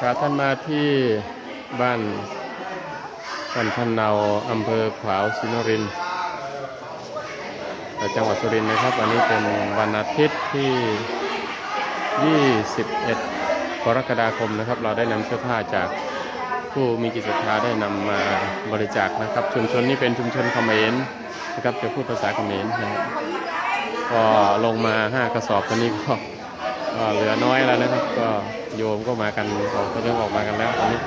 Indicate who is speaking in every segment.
Speaker 1: พาท่านมาที่บ้านบ้านพันเนาอำเภอขวาวสินรินจังหวัดสุรินทร์นะครับ วันนี้เป็นวันอาทิตย์ที่ 21 กรกฎาคมนะครับ เราได้นำเสื้อผ้าจากผู้มีจิตศรัทธาได้นำมาบริจาคนะครับ ชุมชนนี้เป็นชุมชนเขมรนะครับจะพูดภาษาเขมรนะครับก็ลงมาห้ากระสอบตอนนี้ก็ ก็เหลือน้อยแล้วนะครับ ก็โยมก็มากันออกก็เริ่มออกมากันแล้วตอนนี้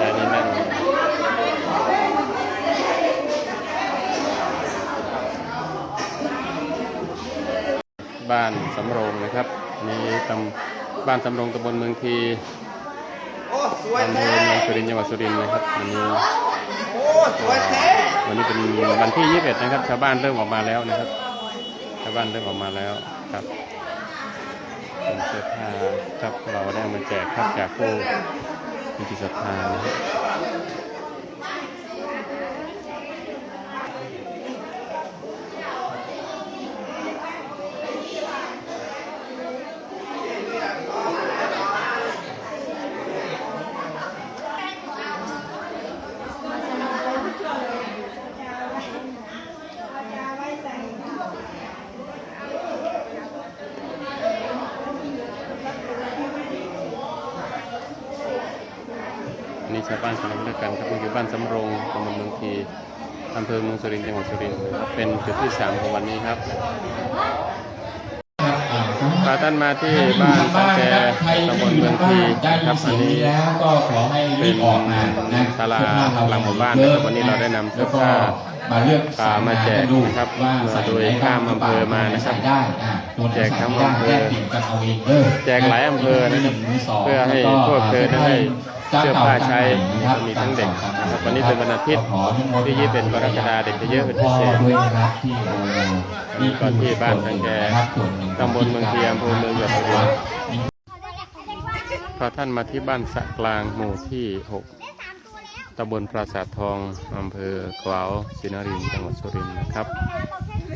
Speaker 1: ยายนี่นั่บ้านสำโรงนะครับอันนี่ตำ บ้านสำโรงตำบลเมืองที
Speaker 2: โอ้สวย
Speaker 1: อำเภ
Speaker 2: แท้
Speaker 1: อเมืองสุรินทร์จังหวัดสุรินทร์นะครับวันนี้
Speaker 2: โอ้สวยแท้
Speaker 1: วันนี้เป็นวันที่ 21 นะครับ ชาวบ้านเริ่มออกมาแล้วนะครับ ชาวบ้านเริ่มออกมาแล้วครับเป็นเสื้อผ้าครับเราได้เอามาแจกครับจากผู้มีจิตศรัทธานะครับ ชาวบ้านกำลังเลือกกันครับนี่บ้านสำโรงตำบลเมืองทีอำเภอเมืองสุรินทร์จังหวัดสุรินทร์เป็นจุดที่สามของวันนี้ครับพาท่านมาที่บ้านสังแกตำบลเมืองที
Speaker 3: ได้
Speaker 1: ครับอันนี้
Speaker 3: นี้แล้วก็ขอให้รีบออกมานะ
Speaker 1: ศาลาหลังหมู่บ้านนะครับวันนี้เราได้นำเสื้อผ้า
Speaker 3: มาเลือก
Speaker 1: พามาแจก
Speaker 3: ดู
Speaker 1: นะครับ
Speaker 3: ว่า
Speaker 1: โดยข้ามอำเภอมานะครับ
Speaker 3: ใส่ได้
Speaker 1: แจกทั้ง
Speaker 3: ใส่ไม่ได้
Speaker 1: อำเภอ
Speaker 3: แยกปิ่นกันเอาเองเด้อ
Speaker 1: แจกหลายอำเภอนะครับเพื่อให้พวกเธอได้
Speaker 3: เจ้
Speaker 1: เสื้อผ้าใช้
Speaker 3: เก่า
Speaker 1: มีทั้งเด็กนะครับวันนี้เป็นวันอาทิตย์
Speaker 3: ขออนุโมท
Speaker 1: ที่ยี่สิบเอ็ดกรกฎาคมเด็กจะเยอะเป็นพิเศษ
Speaker 3: พ่อด้วยนะครับที่โอ้
Speaker 1: นี่ก็ที่บ้านสังแก
Speaker 3: นะครับส่วนหนึ่ง
Speaker 1: ตำบลเมืองเทียมอำเภอเมืองจังหวัดสุรินทร์พาท่านมาที่บ้านสะกลางหมู่ที่ 6ตำบลปราสาททองอำเภอขวาวสินรินทร์จังหวัดสุรินทร์นะครับ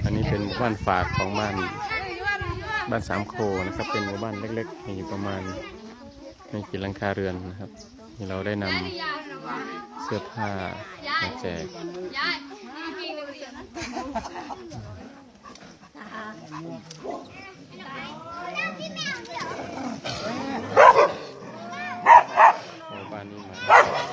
Speaker 1: อันนี้เป็นหมู่บ้านฝากของบ้านบ้านสามโคนะครับ เป็นหมู่บ้านเล็กๆ มีอยู่ประมาณไม่กี่หลังคาเรือนนะครับ ที่เราได้นำเสื้อผ้ามาแจก
Speaker 4: ยายกินเลย
Speaker 1: หมู่บ้านนี้มา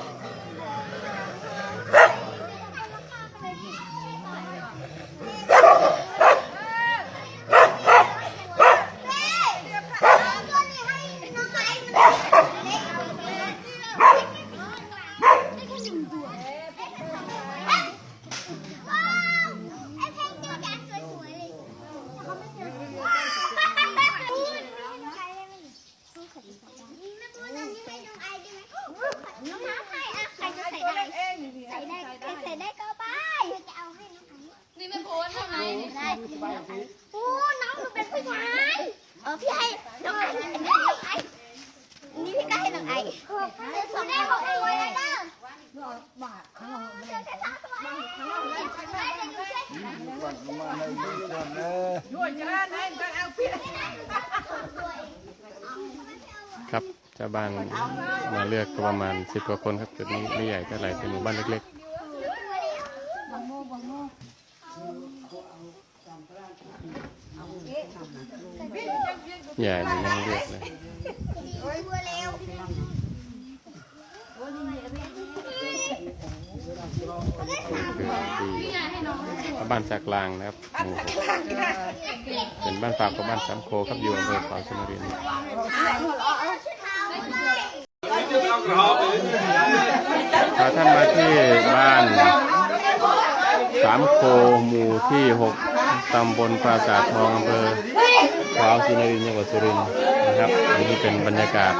Speaker 4: นี่ไม่โพสทำไมนี่
Speaker 5: ได้ โอ้น้องหนูเป็นผู้ชายเออพี่ให้น้องไอ้อันนี้น้องไอ้นี่พี่ก็ให้น้องไอ้สองได้หกตัวเลยนะเจ้าชะตาตัวเองช่วยกันช่วยกัน
Speaker 1: ครับชาวบ้านมาเลือกก็ประมาณสิบกว่าคนครับจุดนี้ไม่ใหญ่เท่าไหร่เป็นหมู่บ้านเล็กๆ ใหญ่นี่ยังเลือกเลยบ้านจากลางนะครับเป็นบ้านฝากของบ้านสามโคครับอยู่อำเภอขวาวชนรินทร์พาท่านมาที่บ้านสามโคหมู่ที่หก ตำบลปราสาททองอำเภอขวาวสุรินทร์จังหวัดสุรินทร์นะครับอันนี้เป็นบรรยากาศ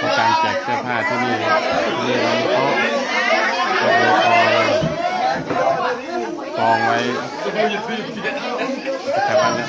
Speaker 1: ของการแจกเสื้อผ้าที่นี่ที่นี่เขาจะโต๊ะกองกองไว้แถาบันนะ